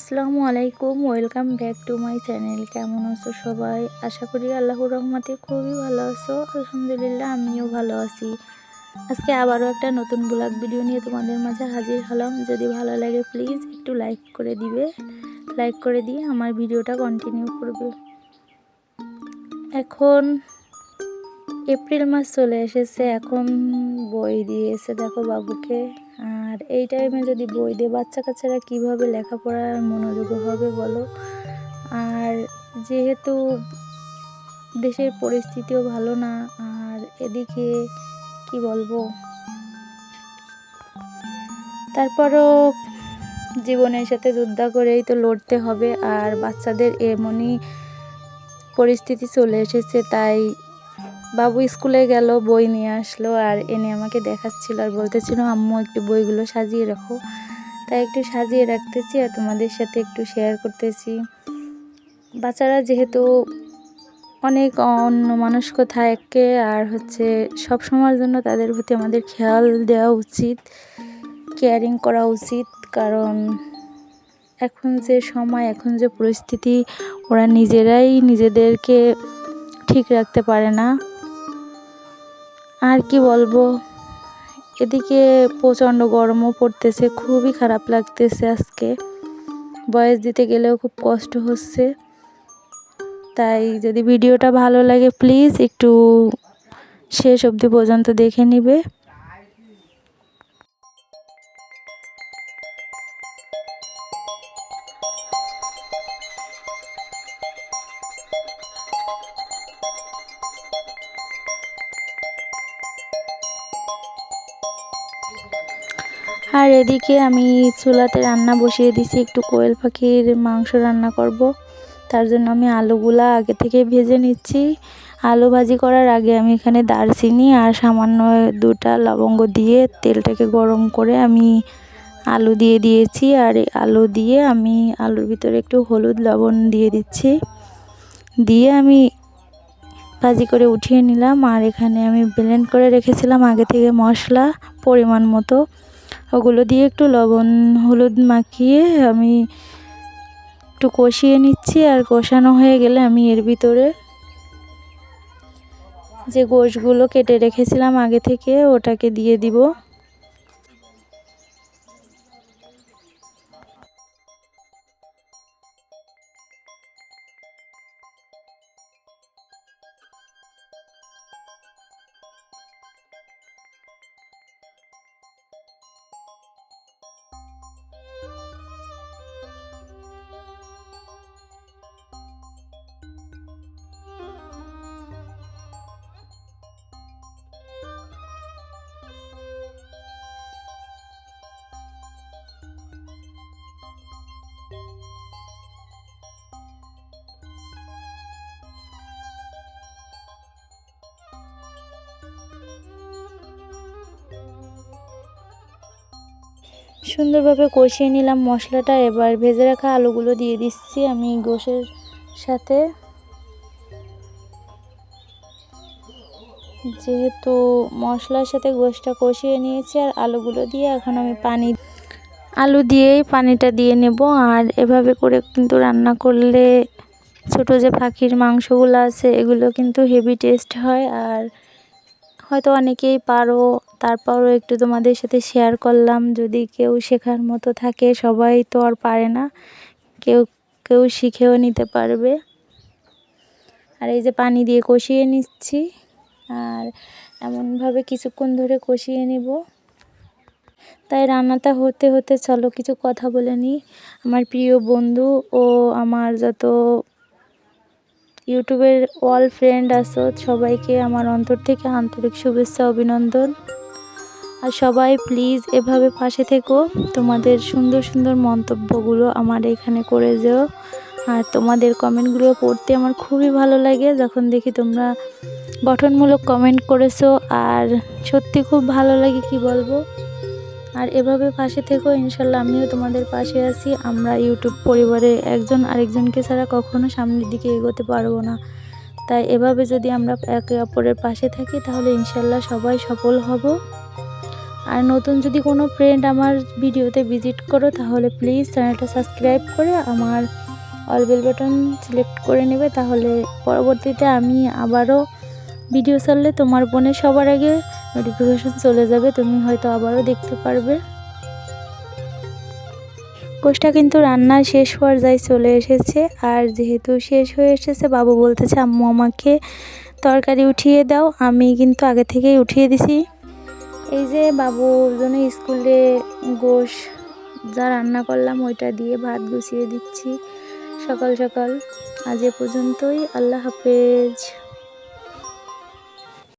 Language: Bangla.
আসসালামু আলাইকুম, welcome back to my channel. কেমন আছো সবাই? আশা করি আল্লাহর রহমতে খুবই ভালো আছো। আলহামদুলিল্লাহ, আমিও ভালো আছি। আজকে আবারও একটা নতুন ব্লগ ভিডিও নিয়ে তোমাদের মাঝে হাজির হলাম। যদি ভালো লাগে প্লিজ একটু লাইক করে দিবে। লাইক করে দিয়ে আমার ভিডিওটা কন্টিনিউ করবে। এখন এপ্রিল মাস চলে এসেছে, এখন বই দিয়েছে দেখো বাবুকে। আর এই টাইমে যদি বই দিয়ে বাচ্চা কাচ্চারা কীভাবে লেখাপড়ার মনোযোগ হবে বলো? আর যেহেতু দেশের পরিস্থিতিও ভালো না, আর এদিকে কি বলব? তারপরও জীবনের সাথে যুদ্ধ করেই তো লড়তে হবে, আর বাচ্চাদের এমনই পরিস্থিতি চলে এসেছে, তাই বাবু স্কুলে গেল, বই নিয়ে আসলো আর এনে আমাকে দেখাচ্ছিল আর বলতেছিল, আম্মু, একটু বইগুলো সাজিয়ে রাখো। তাই একটু সাজিয়ে রাখতেছি আর তোমাদের সাথে একটু শেয়ার করতেছি। বাচ্চারা যেহেতু অনেক অন্য মানুষক থাকে আর হচ্ছে সব সময়ের জন্য তাদের প্রতি আমাদের খেয়াল দেওয়া উচিত কেয়ারিং করা উচিত, কারণ এখন যে সময়, এখন যে পরিস্থিতি, ওরা নিজেরাই নিজেদেরকে ঠিক রাখতে পারে না। আর কি বলব? এদিকে প্রচণ্ড গরমও পড়তেছে, খুবই খারাপ লাগতেছে আজকে। বয়স দিতে গেলেও খুব কষ্ট হচ্ছে। তাই যদি ভিডিওটা ভালো লাগে, প্লিজ একটু শেষ অবধি পর্যন্ত দেখে নিবে। আর এদিকে আমি চুলাতে রান্না বসিয়ে দিছি, একটু কোয়েল পাখির মাংস রান্না করব। তার জন্য আমি আলুগুলা আগে থেকে ভেজে নিচ্ছি। আলু ভাজি করার আগে আমি এখানে দারচিনি আর সামান্য দুটা লবঙ্গ দিয়ে তেলটাকে গরম করে আমি আলু দিয়ে দিয়েছি। আর আলু দিয়ে আমি আলুর ভিতরে একটু হলুদ লবণ দিয়ে দিচ্ছি। দিয়ে আমি ভাজি করে উঠিয়ে নিলাম। আর এখানে আমি ব্লেন্ড করে রেখেছিলাম আগে থেকে মশলা পরিমাণ মতো। ওগুলো দিয়ে একটু লবণ হলুদ মাখিয়ে আমি একটু কষিয়ে নিচ্ছি আর কষানো হয়ে গেলে আমি এর ভিতরে যে গোশগুলো কেটে রেখেছিলাম আগে থেকে ওটাকে দিয়ে দিব। সুন্দরভাবে কষিয়ে নিলাম মশলাটা। এবার ভেজে রাখা আলুগুলো দিয়ে দিচ্ছি আমি গোশের সাথে। যেহেতু মশলার সাথে গোশটা কষিয়ে নিয়েছি আর আলুগুলো দিয়ে এখন আমি পানি আলু দিয়েই পানিটা দিয়ে নেব। আর এভাবে করে কিন্তু রান্না করলে ছোট যে পাখির মাংসগুলো আছে, এগুলো কিন্তু হেভি টেস্ট হয়। আর হয়তো অনেকেই পারো তারপরও একটু তোমাদের সাথে শেয়ার করলাম। যদি কেউ শেখার মতো থাকে, সবাই তো আর পারে না। কেউ কেউ শিখেও নিতে পারবে। আর এই যে পানি দিয়ে কষিয়ে নিচ্ছি। আর এমনভাবে কিছুক্ষণ ধরে কষিয়ে নিব। তাই রান্নাটা হতে হতে চলো কিছু কথা বলে নিই। আমার প্রিয় বন্ধু ও আমার যত ইউটিউবের অল ফ্রেন্ড আছো, সবাইকে আমার অন্তর থেকে আন্তরিক শুভেচ্ছা, অভিনন্দন। আর সবাই প্লিজ এভাবে পাশে থেকো। তোমাদের সুন্দর সুন্দর মন্তব্যগুলো আমার এখানে করে যেও। আর তোমাদের কমেন্টগুলো পড়তে আমার খুবই ভালো লাগে। যখন দেখি তোমরা গঠনমূলক কমেন্ট করেছ, আর সত্যি খুব ভালো লাগে কি বলব। আর এভাবে পাশে থেকো, ইনশাল্লাহ আমিও তোমাদের পাশে আছি। আমরা ইউটিউব পরিবারে একজন আরেকজনকে ছাড়া কখনো সামনের দিকে এগোতে পারব না। তাই এভাবে যদি আমরা একে অপরের পাশে থাকি, তাহলে ইনশাল্লাহ সবাই সফল হব। আর নতুন যদি কোনো ফ্রেন্ড আমার ভিডিওতে ভিজিট করো, তাহলে প্লিজ চ্যানেলটা সাবস্ক্রাইব করে আমার অল বেল বাটন সিলেক্ট করে নেবে। তাহলে পরবর্তীতে আমি আবারও ভিডিও ছাড়লে তোমার ফোনে সবার আগে নোটিফিকেশন চলে যাবে, তুমি হয়তো আবারও দেখতে পারবে। কোষটা কিন্তু রান্না শেষ পর্যায়ে চলে এসেছে, আর যেহেতু শেষ হয়ে এসেছে, বাবু বলতেছে, আম্মু, আমাকে তরকারি উঠিয়ে দাও। আমি কিন্তু আগে থেকেই উঠিয়ে দিছি। এই যে বাবুর জন্য স্কুলে গোশ যা রান্না করলাম, ওইটা দিয়ে ভাত গুছিয়ে দিচ্ছি। সকাল সকাল, আজ এ পর্যন্তই। আল্লাহ হাফেজ।